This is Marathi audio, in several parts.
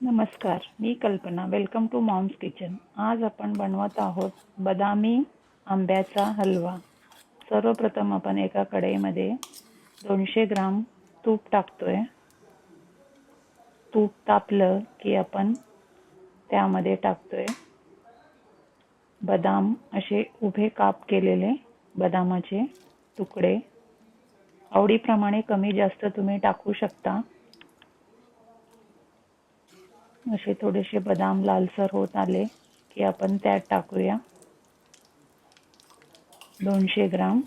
नमस्कार मी कल्पना. वेलकम टू मॉम्स किचन आज आपण बनवत आहोत बदामी आंब्याचा हलवा. सर्वप्रथम आपण एका कढईमध्ये दोनशे ग्राम तूप टाकतोय. तूप तापलं की आपण त्यामध्ये टाकतोय बदाम. असे उभे काप केलेले बदामाचे तुकडे. आवडीप्रमाणे कमी जास्त तुम्ही टाकू शकता. असे थोडेसे बदाम लालसर होत आले की आपण त्यात टाकूया. दोनशे ग्राम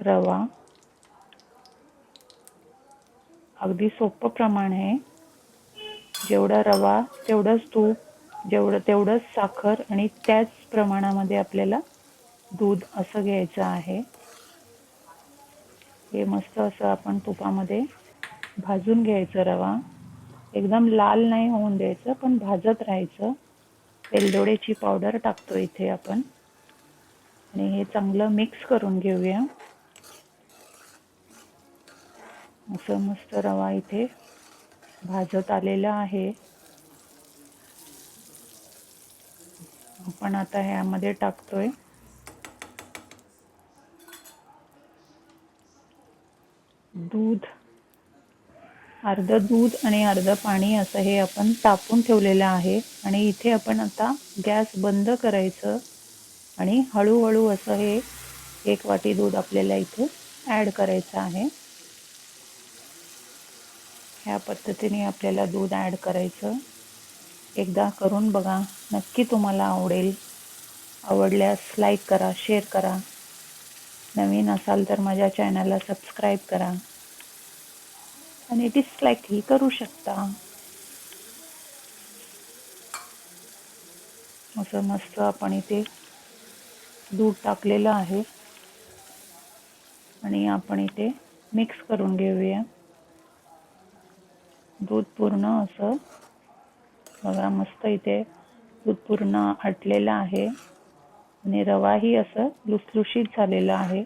रवा. अगदी सोपं प्रमाण आहे. जेवढा रवा तेवढंच तूप जेवढं तेवढंच साखर आणि त्याच प्रमाणामध्ये आपल्याला दूध असं घ्यायचं आहे. हे मस्त असं आपण तुपामध्ये भाजून घ्यायचं रवा. एकदम लाल नाही होऊन द्यायचं पण भाजत राहायचं. वेलदोड्याची पावडर टाकतो इथे आपण. आणि हे चांगलं मिक्स करून घेऊया. असं मस्त रवा इथे भाजत आलेला आहे. आपण आता ह्यामध्ये टाकतोय. दूध. अर्ध दूध आणि अर्ध पाणी असं हे आपण तापून ठेवलेलं आहे. आणि इथे आपण आता गॅस बंद करायचं आणि हळूहळू असं हे एक वाटी दूध आपल्याला इथे ॲड करायचं आहे. ह्या पद्धतीने आपल्याला दूध ॲड करायचं. एकदा करून बघा. नक्की तुम्हाला आवडेल. आवडल्यास लाईक करा शेअर करा. नवीन असाल तर माझ्या चॅनलला सबस्क्राईब करा. आणि डिस्लाईकही करू शकता. असं मस्त आपण इथे दूध टाकलेलं आहे. आणि आपण इथे मिक्स करून घेऊया. दूध पूर्ण असं बघा मस्त इथे दूध पूर्ण आटलेलं आहे. आणि रवाही असं लुसलुशीत झालेला आहे.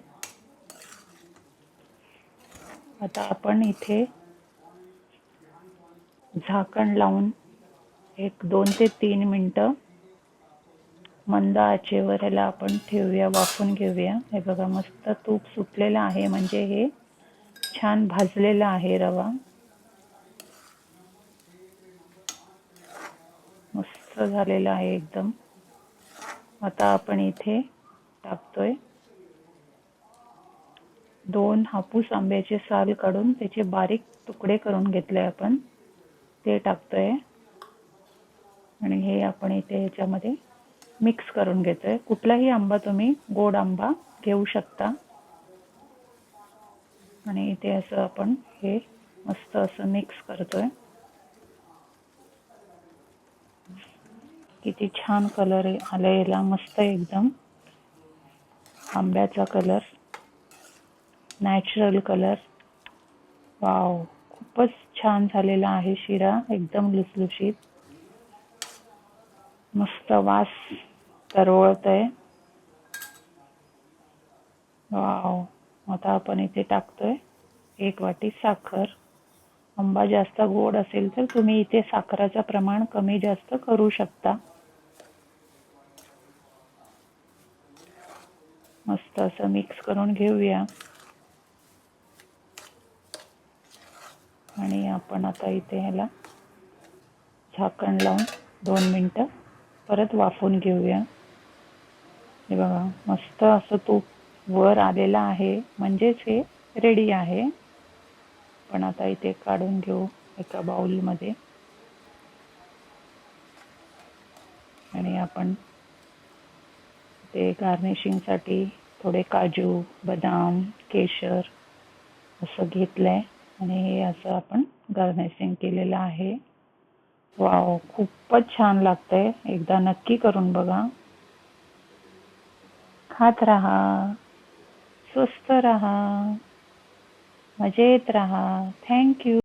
आता आपण इथे झाकण लावून एक दोन ते तीन मिनटं मंद आचेवर ह्याला आपण ठेवूया वाफून घेऊया. हे बघा मस्त तूप सुटलेलं आहे. म्हणजे हे छान भाजलेलं आहे रवा. मस्त झालेलं आहे एकदम. आता आपण इथे टाकतोय दोन हापूस आंब्याचे साल काढून त्याचे बारीक तुकडे करून घेतले आपण. ते टाकतोय. आणि हे आपण इथे ह्याच्यामध्ये मिक्स करून घेतोय. कुठलाही आंबा तुम्ही गोड आंबा घेऊ शकता. आणि इथे असं आपण हे मस्त असं मिक्स करतोय. किती छान कलर आला याला मस्त एकदम. आंब्याचा कलर नॅचरल कलर वाव खूपच छान झालेला आहे शिरा एकदम लुसलुशीत. मस्त वास तरवळत आहे वाव आता आपण इथे टाकतोय. एक वाटी साखर. आंबा जास्त गोड असेल तर तुम्ही इथे साखराचं प्रमाण कमी जास्त करू शकता. मस्त असं मिक्स करून घेऊया. आणि आपण आता इथे ह्याला झाकण लावून दोन मिनटं परत वाफवून घेऊया. हे बघा मस्त असं तूप वर आलेलं आहे. म्हणजेच हे रेडी आहे. पण आता इथे काढून घेऊ एका बाऊलमध्ये आणि आपण ते गार्निशिंगसाठी थोडे काजू बदाम केशर असं घेतलं आहे आणि हे असं आपण गार्निशिंग केलेलं आहे. वाव खूपच छान लागतंय. एकदा नक्की करून बघा. खात राहा स्वस्त राहा मजेत राहा. थँक्यू